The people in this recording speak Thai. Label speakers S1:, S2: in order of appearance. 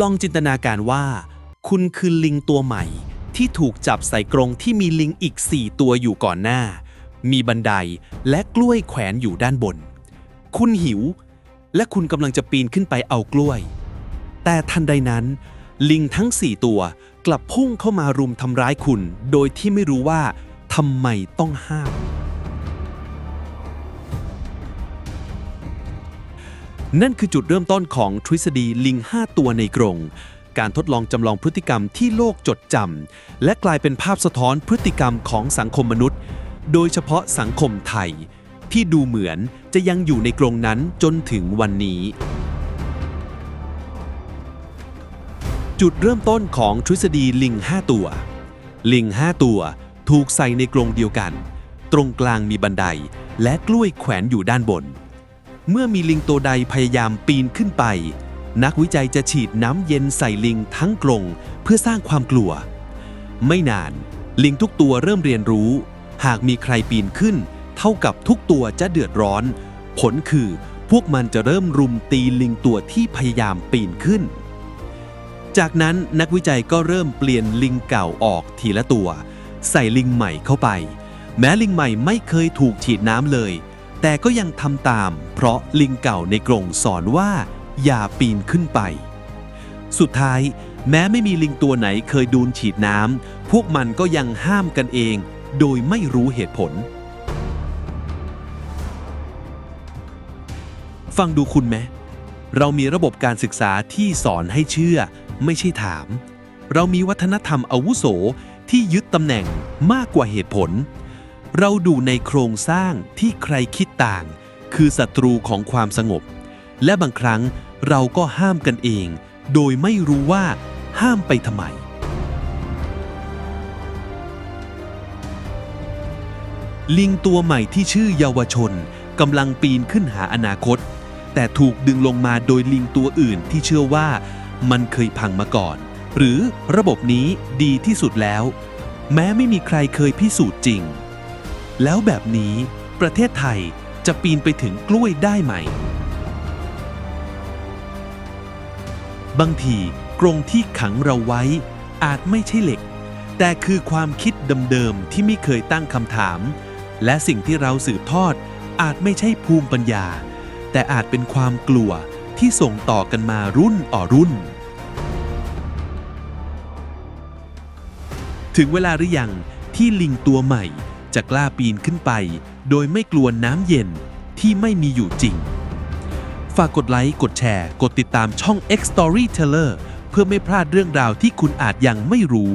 S1: ลองจินตนาการว่า คุณคือลิงตัวใหม่ ที่ถูกจับใส่กรงที่มีลิงอีก 4 ตัวอยู่ก่อนหน้า มีบันไดและกล้วยแขวนอยู่ด้านบน คุณหิว และคุณกำลังจะปีนขึ้นไปเอากล้วย แต่ทันใดนั้น ลิงทั้ง 4 ตัวกลับพุ่งเข้ามารุมทำร้ายคุณ โดยที่ไม่รู้ว่าทำไมต้องห้าม นั่นคือจุดเริ่มต้นของทฤษฎีลิง 5 ตัวในกรง การทดลองจำลองพฤติกรรมที่โลกจดจำและกลายเป็นภาพสะท้อนพฤติกรรมของสังคมมนุษย์ โดยเฉพาะสังคมไทย ที่ดูเหมือนจะยังอยู่ในกรงนั้นจนถึงวันนี้ จุดเริ่มต้นของทฤษฎีลิง 5 ตัว ลิง 5 ตัวถูกใส่ในกรงเดียวกัน ตรงกลางมีบันไดและกล้วยแขวนอยู่ด้านบน เมื่อมีลิงตัวใดพยายามปีนขึ้นไป นักวิจัยจะฉีดน้ำเย็นใส่ลิงทั้งกรงเพื่อสร้างความกลัว ไม่นาน ลิงทุกตัวเริ่มเรียนรู้ หากมีใครปีนขึ้น เท่ากับทุกตัวจะเดือดร้อน ผลคือพวกมันจะเริ่มรุมตีลิงตัวที่พยายามปีนขึ้น จากนั้นนักวิจัยก็เริ่มเปลี่ยนลิงเก่าออกทีละตัว ใส่ลิงใหม่เข้าไป แม้ลิงใหม่ไม่เคยถูกฉีดน้ำเลย แต่ก็ยังทำตาม เพราะลิงเก่าในกรงสอนว่า อย่าปีนขึ้นไป สุดท้าย แม้ไม่มีลิงตัวไหนเคยโดนฉีดน้ำพวกมันก็ยังห้ามกันเอง โดยไม่รู้เหตุผล ฟังดูคุณไหมเรามีระบบการศึกษาที่สอนให้เชื่อ ไม่ใช่ถาม เรามีวัฒนธรรมอาวุโสที่ยึดตำแหน่งมากกว่าเหตุผล เราดูในโครงสร้างที่ใครคิดต่าง คือศัตรูของความสงบ และบางครั้งเราก็ห้ามกันเอง โดยไม่รู้ว่าห้ามไปทำไม ลิงตัวใหม่ที่ชื่อเยาวชนกำลังปีนขึ้นหาอนาคต แต่ถูกดึงลงมาโดยลิงตัวอื่นที่เชื่อว่ามันเคยพังมาก่อน หรือระบบนี้ดีที่สุดแล้ว แม้ไม่มีใครเคยพิสูจน์จริง แล้วแบบนี้ประเทศไทยจะปีนไปถึงกล้วยได้ไหม บางทีกรงที่ขังเราไว้ อาจไม่ใช่เหล็ก แต่คือความคิดเดิมๆที่ไม่เคยตั้งคำถาม และสิ่งที่เราสืบทอดอาจไม่ใช่ภูมิปัญญา แต่อาจเป็นความกลัวที่ส่งต่อกันมารุ่นอ่อรุ่น ถึงเวลาหรือยังที่ลิงตัวใหม่ จะกล้าปีนขึ้นไป โดยไม่กลัวน้ำเย็นที่ไม่มีอยู่จริง ฝากกดไลค์ กดแชร์ กดติดตามช่อง X Storyteller เพื่อไม่พลาดเรื่องราวที่คุณอาจยังไม่รู้